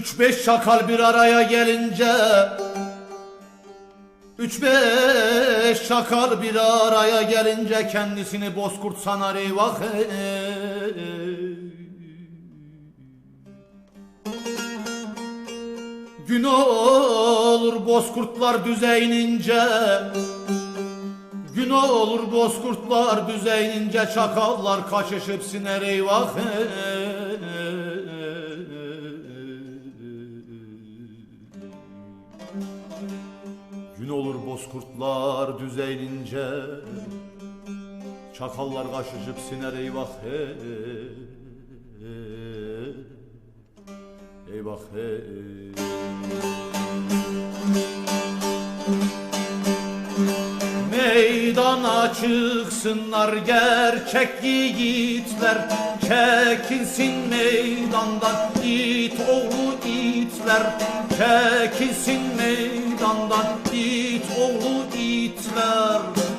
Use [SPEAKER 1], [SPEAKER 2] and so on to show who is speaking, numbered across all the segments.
[SPEAKER 1] Üç beş şakal bir araya gelince Üç beş şakal bir araya gelince kendisini bozkurt sanar eyvah ey. Gün olur bozkurtlar düzeynince Gün olur bozkurtlar düzeynince çakallar kaçışıp siner eyvah Gün bozkurtlar düzeynince Çakallar kaçışıp siner eyvah Eyvah hey Meydana çıksınlar gerçek yiğitler. Çekilsin meydandan it oğlu itler. Çekilsin meydandan it oğlu itler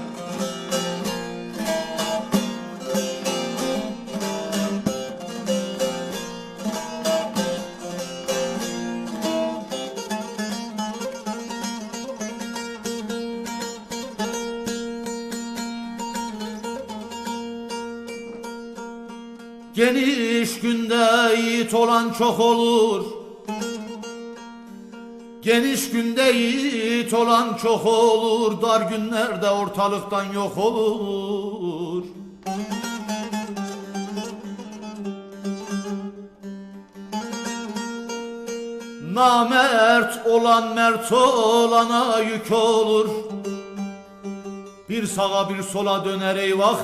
[SPEAKER 1] Geniş günde yiğit olan çok olur. Geniş günde yiğit olan çok olur. Dar günlerde ortalıktan yok olur. Namert olan mert olana yük olur. Bir sağa bir sola döner eyvah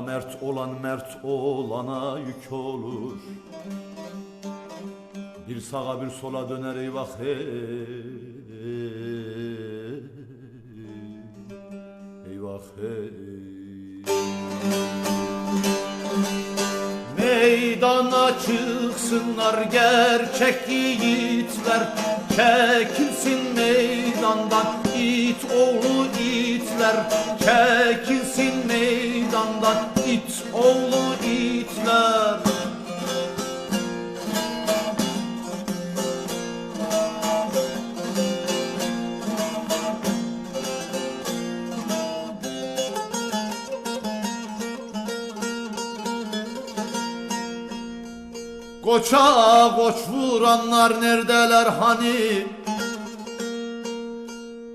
[SPEAKER 1] Namert olan mert olana yük olur. Bir sağa bir sola döner eyvah Eyvah Meydana çıksınlar gerçek yiğitler. Çekilsin meydandan it oğlu itler. Çekilsin meydandan it oğlu itler Koça koç vuranlar neredeler hani?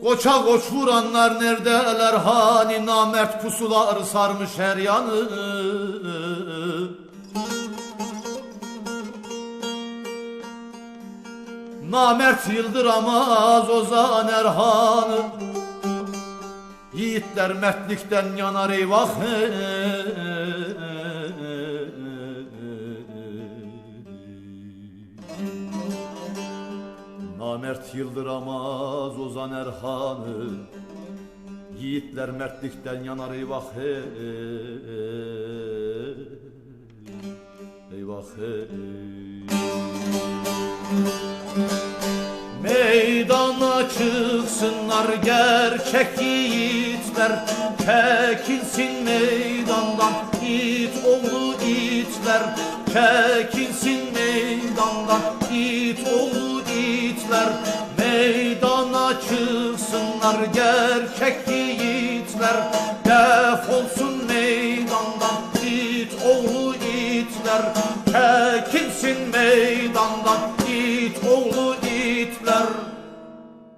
[SPEAKER 1] Koça koç vuranlar neredeler hani? Namert pusular sarmış her yanı. Namert yıldıramaz Ozan Erhan'ı. Yiğitler mertlikten yanar eyvah Namert yıldıramaz Ozan Erhan'ı. Yiğitler mertlikten yanar eyvah hey, Eyvah hey. Meydana çıksınlar gerçek yiğitler. Çekilsin meydandan it oğlu itler. Çekilsin meydandan it oğlu itler Meydana çıksınlar gerçek yiğitler. Defolsun meydandan it oğlu itler Çekilsin meydandan